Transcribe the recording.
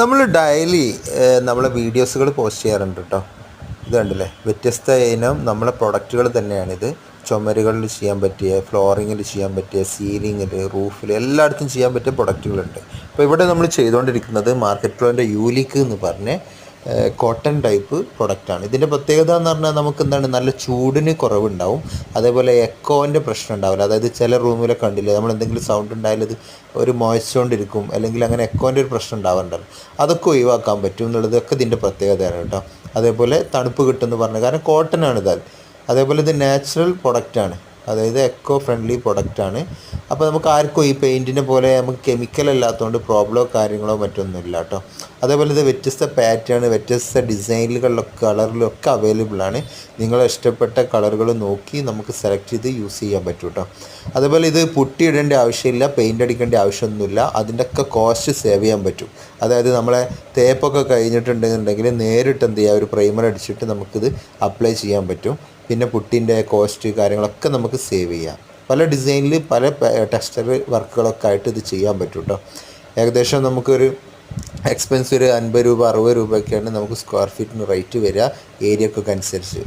നമ്മൾ ഡെയിലി നമ്മളെ വീഡിയോസുകൾ പോസ്റ്റ് ചെയ്യാറുണ്ട് കേട്ടോ ഇത് കണ്ടില്ലേ? വ്യത്യസ്ത ഇനം നമ്മളെ പ്രൊഡക്റ്റുകൾ തന്നെയാണിത് ചുമരുകളിൽ ചെയ്യാൻ പറ്റിയ ഫ്ലോറിങ്ങിൽ ചെയ്യാൻ പറ്റിയ സീലിങ്ങിൽ റൂഫിൽ എല്ലായിടത്തും ചെയ്യാൻ പറ്റിയ പ്രൊഡക്റ്റുകളുണ്ട് അപ്പോൾ ഇവിടെ നമ്മൾ ചെയ്തുകൊണ്ടിരിക്കുന്നത് മാർക്കറ്റ് പ്ലോന്റെ യൂലിക്ക് എന്ന് പറഞ്ഞ കോട്ടൺ ടൈപ്പ് പ്രൊഡക്റ്റാണ് ഇതിന്റെ പ്രത്യേകത എന്ന് പറഞ്ഞാൽ നമുക്ക് എന്താണ് നല്ല ചൂടിന് കുറവുണ്ടാവും. അതേപോലെ എക്കോന്റെ പ്രശ്നം ഉണ്ടാവില്ല. അതായത് ചില റൂമിലൊക്കെ കണ്ടില്ലേ നമ്മൾ എന്തെങ്കിലും സൗണ്ട് ഉണ്ടായാലും ഇത് ഒരു മോയിച്ചുകൊണ്ടിരിക്കും അല്ലെങ്കിൽ അങ്ങനെ എക്കോന്റെ ഒരു പ്രശ്നം ഉണ്ടാവാറുണ്ടല്ലോ. അതൊക്കെ ഒഴിവാക്കാൻ പറ്റും എന്നുള്ളതൊക്കെ ഇതിന്റെ പ്രത്യേകതയാണ് കേട്ടോ. അതേപോലെ തണുപ്പ് കിട്ടുമെന്ന് പറഞ്ഞു കാരണം കോട്ടൺ ആണ് ഇത് അതേപോലെ ഇത് നാച്ചുറൽ പ്രൊഡക്റ്റാണ് അതായത് എക്കോ ഫ്രണ്ട്ലി പ്രൊഡക്റ്റ് ആണ്. അപ്പോൾ നമുക്ക് ആർക്കും ഈ പെയിന്റിനെ പോലെ നമുക്ക് കെമിക്കൽ അല്ലാത്തതുകൊണ്ട് പ്രോബ്ലമോ കാര്യങ്ങളോ മറ്റൊന്നും ഇല്ല കേട്ടോ. അതേപോലെ ഇത് വ്യത്യസ്ത പാറ്റേൺ വ്യത്യസ്ത ഡിസൈനുകളിലൊക്കെ കളറിലൊക്കെ അവൈലബിൾ ആണ്. നിങ്ങൾ ഇഷ്ടപ്പെട്ട കളറുകൾ നോക്കി നമുക്ക് സെലക്ട് ചെയ്ത് യൂസ് ചെയ്യാൻ പറ്റും കേട്ടോ. അതേപോലെ ഇത് പുട്ടി ഇടേണ്ട ആവശ്യമില്ല പെയിന്റ് അടിക്കേണ്ട ആവശ്യമൊന്നുമില്ല. അതിന്റെ ഒക്കെ കോസ്റ്റ് സേവ് ചെയ്യാൻ പറ്റും. അതായത് നമ്മളെ തേപ്പൊക്കെ കഴിഞ്ഞിട്ടുണ്ടെന്നുണ്ടെങ്കിൽ നേരിട്ട് എന്ത് ചെയ്യുക ഒരു പ്രൈമർ അടിച്ചിട്ട് നമുക്കിത് അപ്ലൈ ചെയ്യാൻ പറ്റും. പിന്നെ പുട്ടിന്റെ കോസ്റ്റ് കാര്യങ്ങളൊക്കെ നമുക്ക് സേവ് ചെയ്യാം. പല ഡിസൈനിൽ പല ടെക്സ്റ്റർ വർക്കുകളൊക്കെ ആയിട്ട് ഇത് ചെയ്യാൻ പറ്റും കേട്ടോ ഏകദേശം നമുക്കൊരു എക്സ്പെൻസ് ഒരു അൻപത് രൂപ അറുപത് രൂപയൊക്കെയാണ് നമുക്ക് സ്ക്വയർ ഫീറ്റിന് റേറ്റ് വരിക ഏരിയക്കൊക്കെ അനുസരിച്ച്.